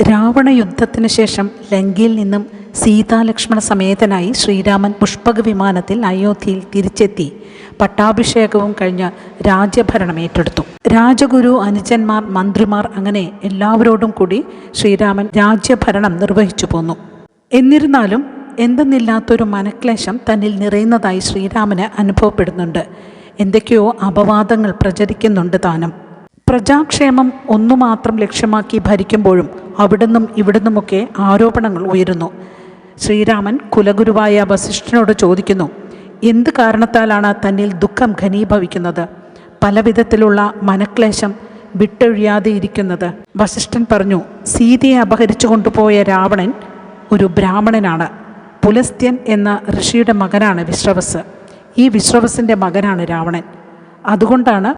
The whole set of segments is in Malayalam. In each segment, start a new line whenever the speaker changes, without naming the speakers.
രാവണ യുദ്ധത്തിന് ശേഷം ലങ്കയിൽ നിന്നും സീതാലക്ഷ്മണ സമേതനായി ശ്രീരാമൻ പുഷ്പക വിമാനത്തിൽ അയോധ്യയിൽ തിരിച്ചെത്തി. പട്ടാഭിഷേകവും കഴിഞ്ഞ് രാജ്യഭരണം ഏറ്റെടുത്തു. രാജഗുരു അനുജന്മാർ മന്ത്രിമാർ അങ്ങനെ എല്ലാവരോടും കൂടി ശ്രീരാമൻ രാജ്യഭരണം നിർവഹിച്ചു പോന്നു. എന്നിരുന്നാലും എന്തെന്നില്ലാത്തൊരു മനക്ലേശം തന്നിൽ നിറയുന്നതായി ശ്രീരാമന് അനുഭവപ്പെടുന്നുണ്ട്. എന്തൊക്കെയോ അപവാദങ്ങൾ പ്രചരിക്കുന്നുണ്ട് താനും. പ്രജാക്ഷേമം ഒന്നു മാത്രം ലക്ഷ്യമാക്കി ഭരിക്കുമ്പോഴും അവിടുന്നും ഇവിടുന്നുമൊക്കെ ആരോപണങ്ങൾ ഉയരുന്നു. ശ്രീരാമൻ കുലഗുരുവായ വസിഷ്ഠനോട് ചോദിക്കുന്നു എന്ത് കാരണത്താലാണ് തന്നിൽ ദുഃഖം ഘനീഭവിക്കുന്നത്? പലവിധത്തിലുള്ള മനക്ലേശം വിട്ടൊഴിയാതെ ഇരിക്കുന്നത്. വസിഷ്ഠൻ പറഞ്ഞു സീതയെ അപഹരിച്ചു കൊണ്ടുപോയ രാവണൻ ഒരു ബ്രാഹ്മണനാണ്. പുലസ്ത്യൻ എന്ന ഋഷിയുടെ മകനാണ് വിശ്രവസ്. ഈ വിശ്രവസിന്റെ മകനാണ് രാവണൻ. അതുകൊണ്ടാണ്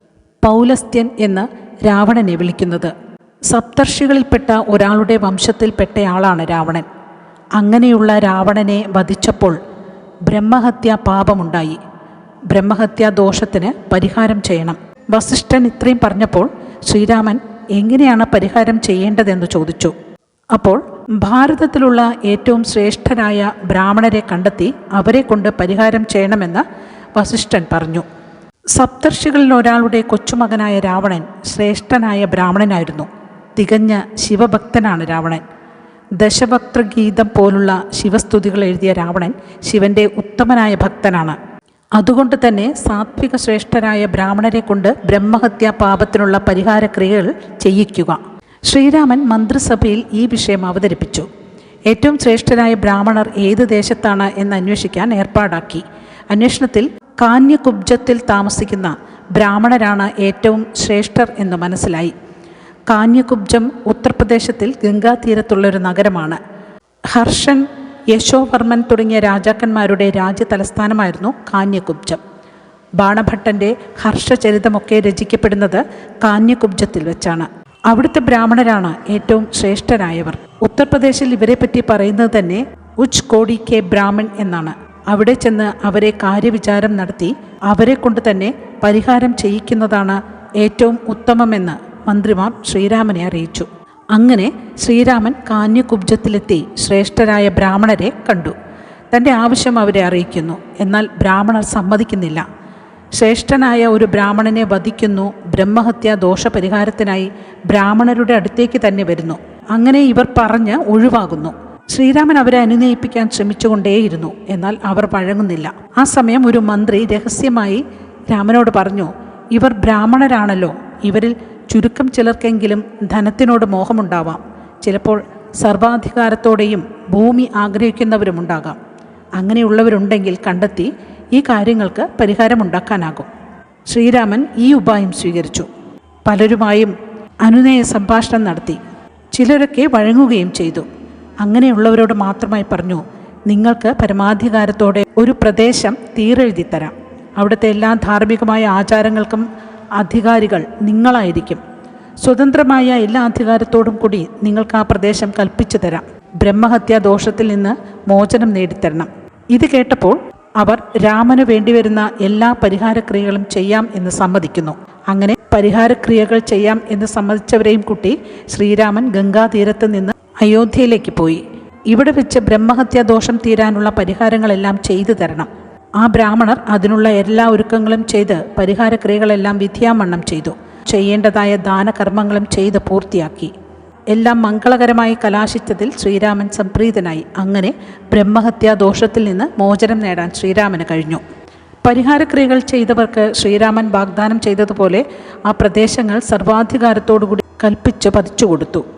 പൗലസ്ത്യൻ എന്ന് രാവണനെ വിളിക്കുന്നത്. സപ്തർഷികളിൽപ്പെട്ട ഒരാളുടെ വംശത്തിൽപ്പെട്ടയാളാണ് രാവണൻ. അങ്ങനെയുള്ള രാവണനെ വധിച്ചപ്പോൾ ബ്രഹ്മഹത്യ പാപമുണ്ടായി. ബ്രഹ്മഹത്യാ ദോഷത്തിന് പരിഹാരം ചെയ്യണം. വസിഷ്ഠൻ ഇത്രയും പറഞ്ഞപ്പോൾ ശ്രീരാമൻ എങ്ങനെയാണ് പരിഹാരം ചെയ്യേണ്ടതെന്ന് ചോദിച്ചു. അപ്പോൾ ഭാരതത്തിലുള്ള ഏറ്റവും ശ്രേഷ്ഠരായ ബ്രാഹ്മണരെ കണ്ടെത്തി അവരെ കൊണ്ട് പരിഹാരം ചെയ്യണമെന്ന് വസിഷ്ഠൻ പറഞ്ഞു. സപ്തർഷികളിൽ ഒരാളുടെ കൊച്ചുമകനായ രാവണൻ ശ്രേഷ്ഠനായ ബ്രാഹ്മണനായിരുന്നു. തികഞ്ഞ ശിവഭക്തനാണ് രാവണൻ. ദശഭക്തഗീതം പോലുള്ള ശിവസ്തുതികൾ എഴുതിയ രാവണൻ ശിവന്റെ ഉത്തമനായ ഭക്തനാണ്. അതുകൊണ്ട് തന്നെ സാത്വിക ശ്രേഷ്ഠരായ ബ്രാഹ്മണരെ കൊണ്ട് ബ്രഹ്മഹത്യാ പാപത്തിനുള്ള പരിഹാരക്രിയകൾ ചെയ്യിക്കുക. ശ്രീരാമൻ മന്ത്രിസഭയിൽ ഈ വിഷയം അവതരിപ്പിച്ചു. ഏറ്റവും ശ്രേഷ്ഠരായ ബ്രാഹ്മണർ ഏത് ദേശത്താണ് എന്ന് അന്വേഷിക്കാൻ ഏർപ്പാടാക്കി. അന്വേഷണത്തിൽ കാന്യകുബ്ജത്തിൽ താമസിക്കുന്ന ബ്രാഹ്മണരാണ് ഏറ്റവും ശ്രേഷ്ഠർ എന്ന് മനസ്സിലായി. കാന്യകുബ്ജം ഉത്തർപ്രദേശത്തിൽ ഗംഗാതീരത്തുള്ള ഒരു നഗരമാണ്. ഹർഷൻ യശോവർമ്മൻ തുടങ്ങിയ രാജാക്കന്മാരുടെ രാജ്യ തലസ്ഥാനമായിരുന്നു കാന്യകുബ്ജം. ബാണഭട്ടന്റെ ഹർഷചരിതമൊക്കെ രചിക്കപ്പെടുന്നത് കാന്യകുബ്ജത്തിൽ വെച്ചാണ്. അവിടുത്തെ ബ്രാഹ്മണരാണ് ഏറ്റവും ശ്രേഷ്ഠരായവർ. ഉത്തർപ്രദേശിൽ ഇവരെപ്പറ്റി പറയുന്നത് തന്നെ ഉച്ച് കോടി കെ ബ്രാഹ്മൺ എന്നാണ്. അവിടെ ചെന്ന് അവരെ കാര്യവിചാരം നടത്തി അവരെ കൊണ്ട് തന്നെ പരിഹാരം ചെയ്യിക്കുന്നതാണ് ഏറ്റവും ഉത്തമമെന്ന് മന്ത്രിമാർ ശ്രീരാമനെ അറിയിച്ചു. അങ്ങനെ ശ്രീരാമൻ കാന്യകുബ്ജത്തിലെത്തി ശ്രേഷ്ഠരായ ബ്രാഹ്മണരെ കണ്ടു. തന്റെ ആവശ്യം അവരെ അറിയിക്കുന്നു. എന്നാൽ ബ്രാഹ്മണർ സമ്മതിക്കുന്നില്ല. ശ്രേഷ്ഠനായ ഒരു ബ്രാഹ്മണനെ വധിക്കുന്നു. ബ്രഹ്മഹത്യ ദോഷപരിഹാരത്തിനായി ബ്രാഹ്മണരുടെ അടുത്തേക്ക് തന്നെ വരുന്നു. അങ്ങനെ ഇവർ പറഞ്ഞ് ഒഴിവാകുന്നു. ശ്രീരാമൻ അവരെ അനുനയിപ്പിക്കാൻ ശ്രമിച്ചുകൊണ്ടേയിരുന്നു. എന്നാൽ അവർ വഴങ്ങുന്നില്ല ആ സമയം ഒരു മന്ത്രി രഹസ്യമായി രാമനോട് പറഞ്ഞു ഇവർ ബ്രാഹ്മണരാണല്ലോ. ഇവരിൽ ചുരുക്കം ചിലർക്കെങ്കിലും ധനത്തിനോട് മോഹമുണ്ടാവാം. ചിലപ്പോൾ സർവാധികാരത്തോടെയും ഭൂമി ആഗ്രഹിക്കുന്നവരുമുണ്ടാകാം. അങ്ങനെയുള്ളവരുണ്ടെങ്കിൽ കണ്ടെത്തി ഈ കാര്യങ്ങൾക്ക് പരിഹാരമുണ്ടാക്കാനാകും. ശ്രീരാമൻ ഈ ഉപായം സ്വീകരിച്ചു. പലരുമായും അനുനയ സംഭാഷണം നടത്തി. ചിലരൊക്കെ വഴങ്ങുകയും ചെയ്തു. അങ്ങനെയുള്ളവരോട് മാത്രമായി പറഞ്ഞു നിങ്ങൾക്ക് പരമാധികാരത്തോടെ ഒരു പ്രദേശം തീരെഴുതി തരാം അവിടുത്തെ എല്ലാ ധാർമ്മികമായ ആചാരങ്ങൾക്കും അധികാരികൾ നിങ്ങളായിരിക്കും. സ്വതന്ത്രമായ എല്ലാ അധികാരത്തോടും കൂടി നിങ്ങൾക്ക് ആ പ്രദേശം കൽപ്പിച്ചു തരാം. ബ്രഹ്മഹത്യാ ദോഷത്തിൽ നിന്ന് മോചനം നേടിത്തരണം. ഇത് കേട്ടപ്പോൾ അവർ രാമന് വേണ്ടിവരുന്ന എല്ലാ പരിഹാരക്രിയകളും ചെയ്യാം എന്ന് സമ്മതിക്കുന്നു. അങ്ങനെ പരിഹാരക്രിയകൾ ചെയ്യാം എന്ന് സമ്മതിച്ചവരെയും കൂട്ടി ശ്രീരാമൻ ഗംഗാതീരത്ത് നിന്ന് അയോധ്യയിലേക്ക് പോയി. ഇവിടെ വെച്ച് ബ്രഹ്മഹത്യാ ദോഷം തീരാനുള്ള പരിഹാരങ്ങളെല്ലാം ചെയ്തു തരണം. ആ ബ്രാഹ്മണർ അതിനുള്ള എല്ലാ ഒരുക്കങ്ങളും ചെയ്ത് പരിഹാരക്രിയകളെല്ലാം വിധിയാമണ്ണം ചെയ്തു. ചെയ്യേണ്ടതായ ദാനകർമ്മങ്ങളും ചെയ്ത് പൂർത്തിയാക്കി. എല്ലാം മംഗളകരമായി കലാശിച്ചതിൽ ശ്രീരാമൻ സംപ്രീതനായി. അങ്ങനെ ബ്രഹ്മഹത്യാ ദോഷത്തിൽ നിന്ന് മോചനം നേടാൻ ശ്രീരാമന് കഴിഞ്ഞു. പരിഹാരക്രിയകൾ ചെയ്തവർക്ക് ശ്രീരാമൻ വാഗ്ദാനം ചെയ്തതുപോലെ ആ പ്രദേശങ്ങൾ സർവാധികാരത്തോടുകൂടി കൽപ്പിച്ച് പതിച്ചു കൊടുത്തു